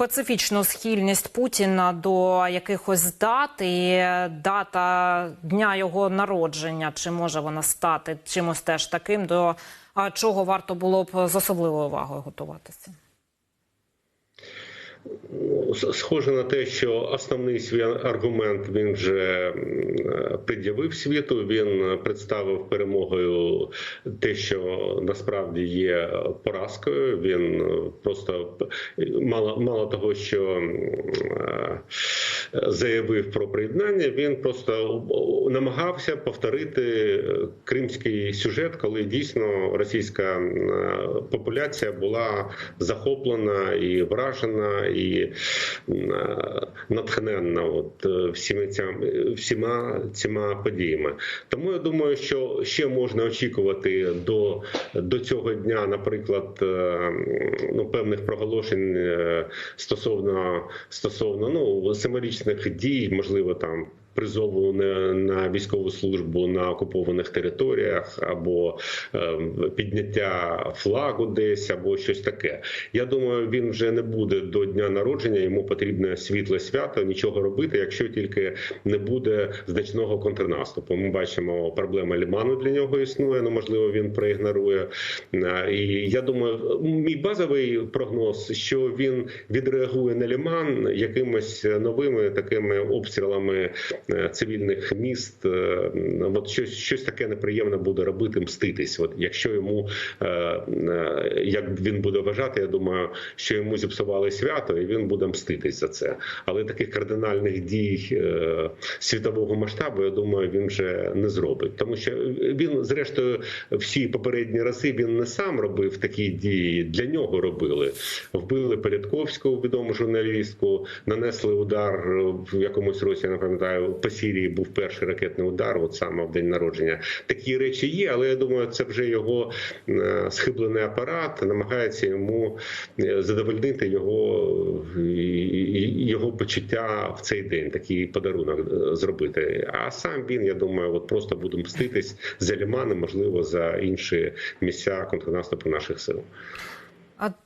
специфічну схильність Путіна до якихось дат і дата дня його народження. Чи може вона стати чимось теж таким, до чого варто було б з особливою увагою готуватися? Схоже на те, що основний свій аргумент він вже пред'явив світу. Він представив перемогою те, що насправді є поразкою. Він просто мало, мало того, що е, заявив про приєднання, він просто намагався повторити кримський сюжет, коли дійсно російська популяція була захоплена і вражена, і е, натхненна от всіми всіма цями всіма цими подіями. Тому я думаю, що ще можна очікувати до, до цього дня, наприклад, е, ну певних проголошень е, стосовно стосовно ну семирічних дій, можливо, там. Призову на, на військову службу на окупованих територіях, або е, підняття флагу десь, або щось таке. Я думаю, він вже не буде до дня народження. Йому потрібне світле свято, нічого робити, якщо тільки не буде значного контрнаступу. Ми бачимо, проблема ліману для нього існує. Ну можливо, він проігнорує. Е, І я думаю, мій базовий прогноз, що він відреагує на ліман якимось новими такими обстрілами цивільних міст. Е, От щось щось таке неприємне буде робити, мститись. От якщо йому е, е, як він буде вважати, я думаю, що йому зіпсували свято, і він буде мститись за це. Але таких кардинальних дій е, світового масштабу, я думаю, він вже не зробить, тому що він, зрештою, всі попередні рази він не сам робив такі дії. Для нього робили. Вбили Порядковську, відому журналістку, нанесли удар в якомусь році. Я не пам'ятаю, по Сірії був перший ракетний удар, от саме в день народження. Такі речі є, але я думаю, це вже його е, схиблений апарат, намагається йому е, задовольнити його і- його почуття в цей день, такий подарунок е, зробити. А сам він, я думаю, от просто буде мститись за лімани, можливо, за інші місця контрнаступу наших сил.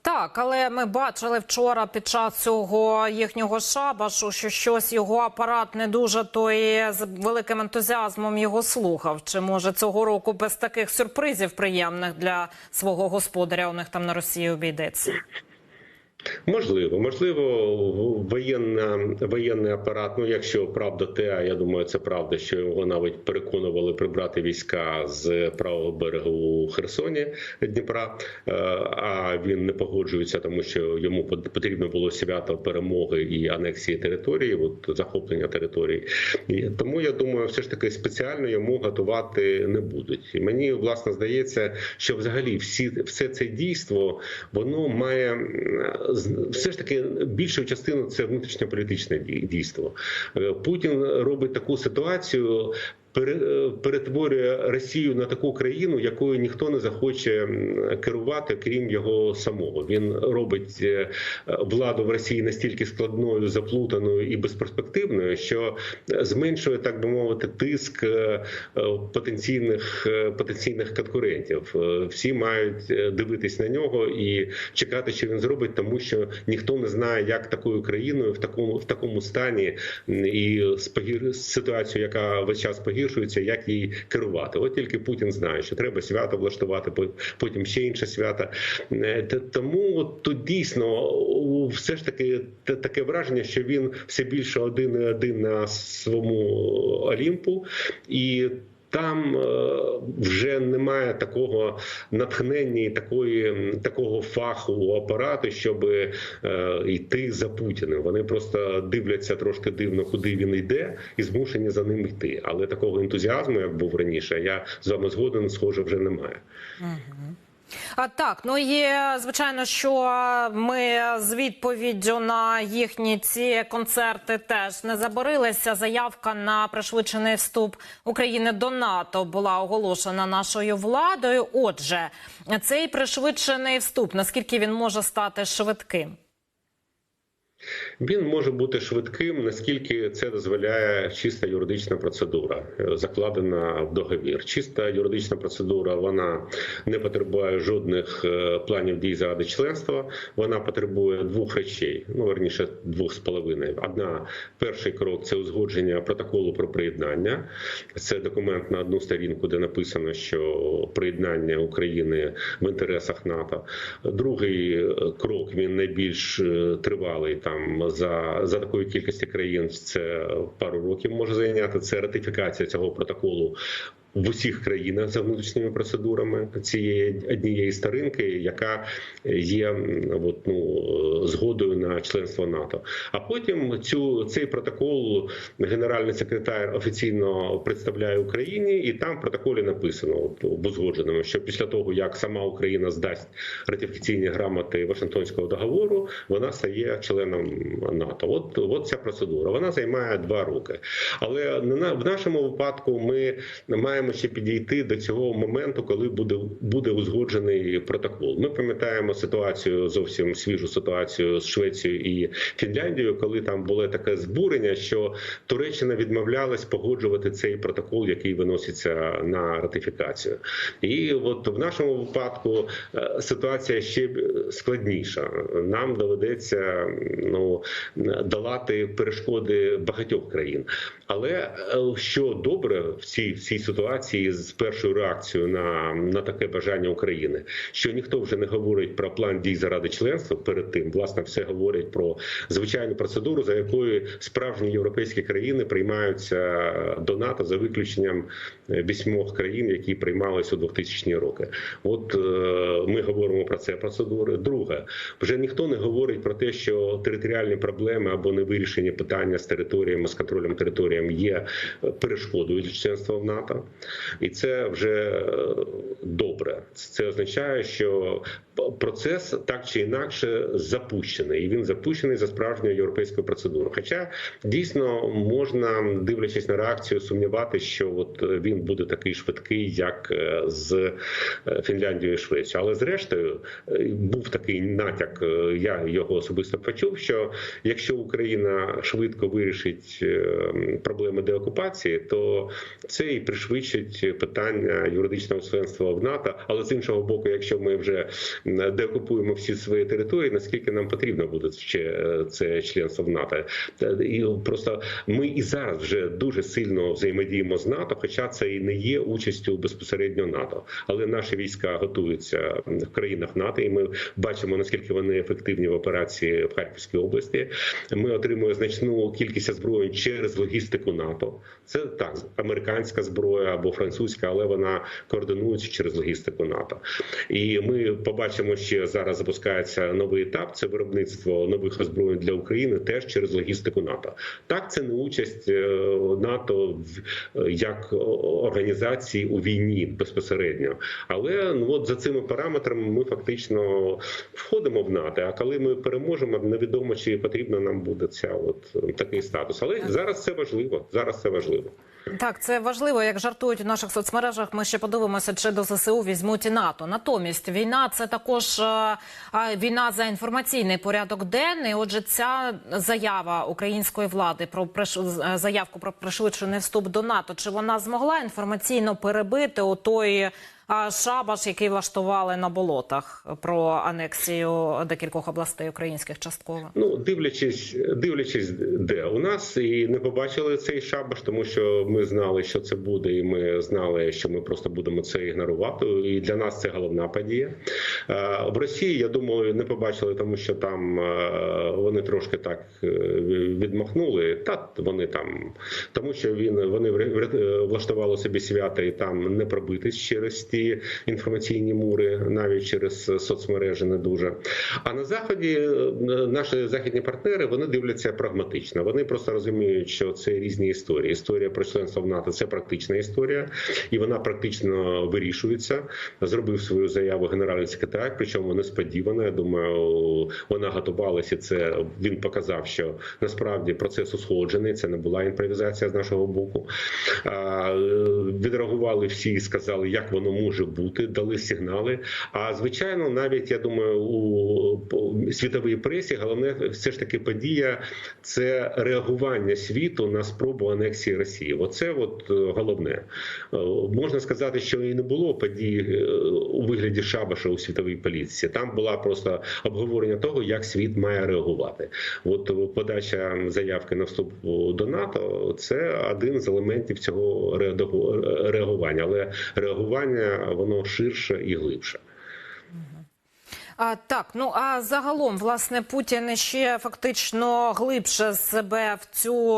Так, але ми бачили вчора під час цього їхнього шабашу, що щось його апарат не дуже то і з великим ентузіазмом його слухав. Чи може цього року без таких сюрпризів приємних для свого господаря у них там на Росії обійдеться? Можливо, можливо, воєнна, воєнний апарат. Ну, якщо правда те, а я думаю, це правда, що його навіть переконували прибрати війська з правого берегу у Херсоні Дніпра. е, А він не погоджується, тому що йому пот- потрібно було свято перемоги і анексії території, от захоплення території. Тому я думаю, все ж таки спеціально йому готувати не будуть. І мені власне здається, що взагалі всі все це дійство воно має все ж таки більша частина це внутрішньополітичне дій- дійство. Е, Путін робить таку ситуацію. Пере- Перетворює Росію на таку країну, якою ніхто не захоче керувати, крім його самого. Він робить е, владу в Росії настільки складною, заплутаною і безперспективною, що зменшує, так би мовити, тиск е, потенційних е, потенційних конкурентів. Всі мають дивитись на нього і чекати, що він зробить, тому що ніхто не знає, як такою країною в такому в такому стані і з погір з ситуацією, яка весь час погіршується, як її керувати. От тільки Путін знає, що треба свято влаштувати, по- потім ще інше свято. Е, Тому тут дійсно все ж таки та- таке враження, що він все більше один і один на своєму Олімпу і. Там е, вже немає такого натхнення і такої такого фаху у апарату, щоб е, йти за Путіним. Вони просто дивляться трошки дивно, куди він йде, і змушені за ним йти. Але такого ентузіазму, як був раніше, я з вами згоден, схоже, вже немає. А так, ну є звичайно, що ми з відповіддю на їхні ці концерти теж не заборилися. Заявка на пришвидшений вступ України до НАТО була оголошена нашою владою. Отже, цей пришвидшений вступ, наскільки він може стати швидким? Він може бути швидким, наскільки це дозволяє чиста юридична процедура, е, закладена в договір. Чиста юридична процедура вона не потребує жодних е, планів дій заради членства. Вона потребує двох речей. Ну верніше, двох з половиною. Одна перший крок це узгодження протоколу про приєднання. Це документ на одну сторінку, де написано, що приєднання України в інтересах НАТО. Другий е, крок він найбільш тривалий там за, за такою кількістю країн. Це пару років може зайняти. Це ратифікація цього протоколу. В усіх країнах за внутрішніми процедурами цієї однієї сторінки, яка є от, ну, згодою на членство НАТО. А потім цю цей протокол генеральний секретар офіційно представляє Україні, і там в протоколі написано от, узгодженому, що після того як сама Україна здасть ратифікаційні грамоти Вашингтонського договору, вона стає членом НАТО. От, от ця процедура. Вона займає два роки. Але на- в нашому випадку ми маємо ще підійти до цього моменту, коли буде буде узгоджений протокол. Ми пам'ятаємо ситуацію зовсім свіжу ситуацію з Швецією і Фінляндією, коли там було таке збурення, що Туреччина відмовлялась погоджувати цей протокол, який виноситься на ратифікацію. І от в нашому випадку е, ситуація ще складніша. Нам доведеться ну долати перешкоди багатьох країн. Але е, що добре в цій в цій ситуації з першою реакцією на, на таке бажання України, що ніхто вже не говорить про план дій заради членства перед тим, власне, все говорять про звичайну процедуру, за якою справжні європейські країни приймаються до НАТО за виключенням е, вісьмох країн, які приймалися у 2000-ні роки. От е, ми говоримо про це процедури. Друге, вже ніхто не говорить про те, що територіальні проблеми або невирішені питання з територіями з контролем територіям є е, перешкодою для членства в НАТО, і це вже е, добре. Це означає, що процес так чи інакше запущений, і він запущений за справжньою європейською процедурою. Хоча дійсно можна, дивлячись на реакцію, сумніватися, що от він буде такий швидкий, як е, з е, Фінляндією і Швецією. Але зрештою е, був такий натяк. Я його особисто почув. Що якщо Україна швидко вирішить проблеми деокупації, то це і пришвидшить питання юридичного членства в НАТО. Але з іншого боку, якщо ми вже м, деокупуємо всі свої території, наскільки нам потрібно буде ще е, це членство в НАТО? І просто ми і зараз вже дуже сильно взаємодіємо з НАТО, хоча це і не є участю безпосередньо НАТО. Але наші війська готуються в країнах НАТО, і ми бачимо наскільки вони ефективні в операції в Харківській області. Ми отримуємо значну кількість озброєнь через логістику НАТО. Це так, американська зброя або французька, але вона координується через логістику НАТО. І ми побачимо, що зараз запускається новий етап. Це виробництво нових озброєнь для України теж через логістику НАТО. Так, це не участь е, НАТО в е, як організації у війні безпосередньо. Але ну от за цими параметрами ми фактично входимо в НАТО. А коли ми переможемо, невідомо чи потрібно нам буде ця от е, такий статус. Але зараз це важливо. Зараз це важливо. Так, це важливо. Як жартують у наших соцмережах, ми ще подивимося, чи до ЗСУ візьмуть і НАТО. Натомість війна це також е, війна за інформаційний порядок денний. Отже, ця заява української влади про приш- заявку про пришвидшений вступ до НАТО. Чи вона змогла інформаційно перебити у а, шабаш, який влаштували на болотах про анексію декількох областей українських частково? Ну, дивлячись, дивлячись, де у нас і не побачили цей шабаш, тому що ми знали, що це буде, і ми знали, що ми просто будемо це ігнорувати. І для нас це головна подія. Е, В Росії я думаю, не побачили, тому що там е, вони трошки так е, відмахнули. Та вони там, тому що він вони влаштували собі свята і там не пробитись через ті інформаційні мури, навіть через соцмережі не дуже. А на заході е, наші західні партнери вони дивляться прагматично. Вони просто розуміють, що це різні історії. Історія про членство в НАТО це практична історія, і вона практично вирішується. Зробив свою заяву генеральний секретар, причому несподівано. Я думаю, вона готувалася. Це він показав, що насправді процес узгоджений. Це не була імпровізація з нашого боку. Е, Відреагували всі і сказали, як воно може бути, дали сигнали. А звичайно, навіть я думаю, у світовій пресі головне все ж таки подія це реагування світу на спробу анексії Росії. Оце от е, головне. Е, Можна сказати, що і не було подій е, у вигляді шабаша у світовій політиці. Там була просто обговорення того, як світ має реагувати. От подача заявки на вступ до НАТО це один з елементів цього реагу- реагування, але реагування воно ширше і глибше. А, так, ну а загалом, власне, Путін ще фактично глибше себе в цю